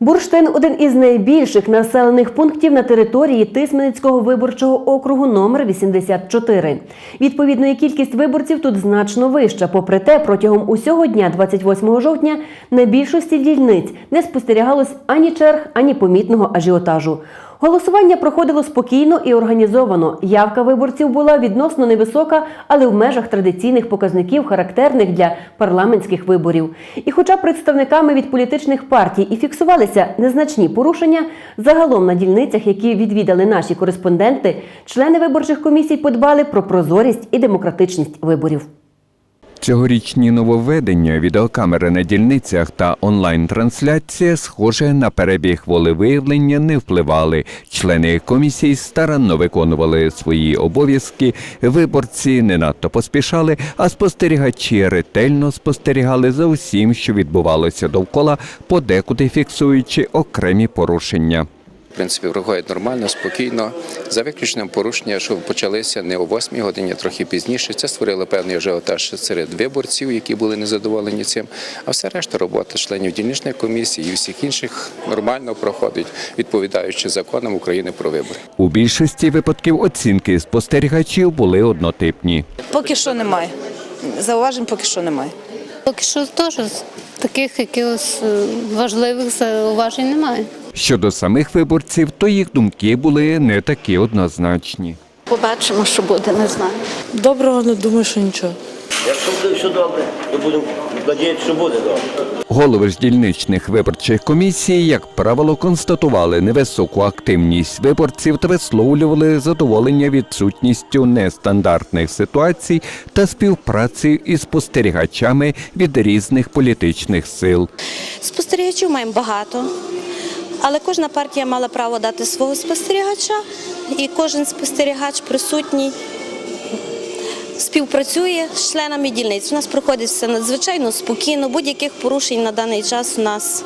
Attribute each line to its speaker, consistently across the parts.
Speaker 1: Бурштин один із найбільших населених пунктів на території Тисменецького виборчого округу номер 84. Відповідно, і кількість виборців тут значно вища. Попри те, протягом усього дня, 28 жовтня, на більшості дільниць не спостерігалось ані черг, ані помітного ажіотажу. Голосування проходило спокійно і організовано. Явка виборців була відносно невисока, але в межах традиційних показників, характерних для парламентських виборів. І хоча представниками від політичних партій і фіксувалися незначні порушення, загалом на дільницях, які відвідали наші кореспонденти, члени виборчих комісій подбали про прозорість і демократичність виборів.
Speaker 2: Цьогорічні нововведення, відеокамери на дільницях та онлайн-трансляція, схоже на перебіг волевиявлення, не впливали. Члени комісій старанно виконували свої обов'язки. Виборці не надто поспішали, а спостерігачі ретельно спостерігали за усім, що відбувалося довкола, подекуди фіксуючи окремі порушення.
Speaker 3: В принципі, проходить нормально, спокійно, за виключенням порушення, що почалися не о 8 годині, а трохи пізніше. Це створило певний ажіотаж серед виборців, які були незадоволені цим. А все решта робота членів дільничної комісії і всіх інших нормально проходить, відповідаючи законам України про вибори.
Speaker 2: У більшості випадків оцінки спостерігачів були однотипні.
Speaker 4: Поки що немає. Зауважень поки що немає.
Speaker 5: Поки що теж таких якихось е, важливих зауважень немає.
Speaker 2: Щодо самих виборців, то їх думки були не такі однозначні.
Speaker 5: Побачимо, що буде, не знаю.
Speaker 6: Доброго не думаю, що нічого.
Speaker 7: Якщо буде все добре, то будемо надіятися, що буде добре.
Speaker 2: Голови ж дільничних виборчих комісій, як правило, констатували невисоку активність виборців та висловлювали задоволення відсутністю нестандартних ситуацій та співпраці із спостерігачами від різних політичних сил.
Speaker 8: Спостерігачів маємо багато, але кожна партія мала право дати свого спостерігача, і кожен спостерігач присутній співпрацює з членами дільниць. У нас проходить все надзвичайно спокійно, будь-яких порушень на даний час у нас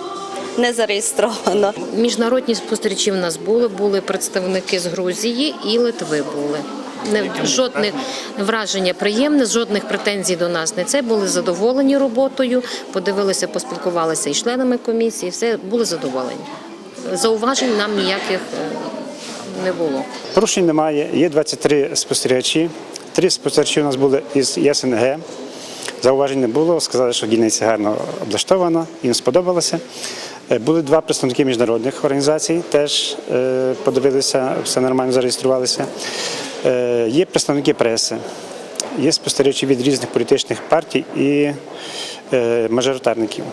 Speaker 8: не зареєстровано.
Speaker 9: Міжнародні спостерігачі в нас були, були представники з Грузії і Литви були. Не жодних враження приємне, жодних претензій до нас не це були задоволені роботою. Подивилися, поспілкувалися із членами комісії. Все були задоволені. Зауважень нам ніяких е, не було.
Speaker 10: Порушень немає. Є 23 спостерігачі. Три спостерігачі у нас були із ЄСНГ. Зауважень не було. Сказали, що дільниця гарно облаштована, їм сподобалося. Е, Були два представники міжнародних організацій, теж е, подивилися, все нормально зареєструвалися. Є представники преси, є спостерігачі від різних політичних партій і мажоритарників.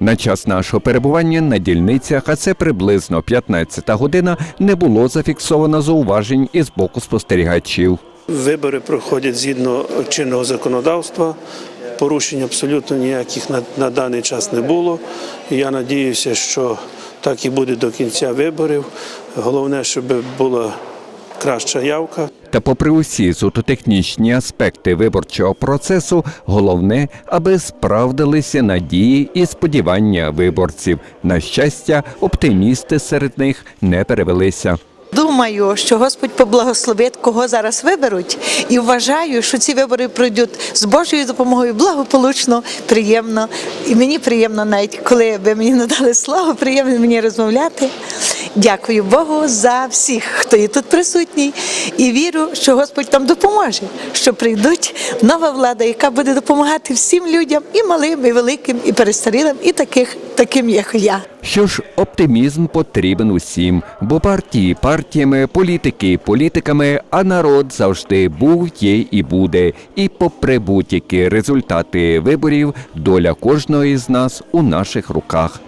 Speaker 2: На час нашого перебування на дільницях, а це приблизно 15 година, не було зафіксовано зауважень із боку спостерігачів.
Speaker 11: Вибори проходять згідно чинного законодавства. Порушень абсолютно ніяких на, на даний час не було. Я надіюся, що так і буде до кінця виборів. Головне, щоб була краща явка.
Speaker 2: Та попри усі зототехнічні аспекти виборчого процесу, головне, аби справдилися надії і сподівання виборців. На щастя, оптимісти серед них не перевелися.
Speaker 6: Думаю, що Господь поблагословить, кого зараз виберуть, і вважаю, що ці вибори пройдуть з Божою допомогою благополучно, приємно. І мені приємно, навіть коли ви мені надали слово, приємно мені розмовляти. Дякую Богу за всіх, хто є тут присутній, і вірю, що Господь там допоможе, що прийдуть нова влада, яка буде допомагати всім людям, і малим, і великим, і перестарілим, і таких, таким, як я.
Speaker 2: Що ж, оптимізм потрібен усім, бо партії партіями, політики політиками, а народ завжди був, є і буде. І попри будь-які результати виборів, доля кожного із нас у наших руках.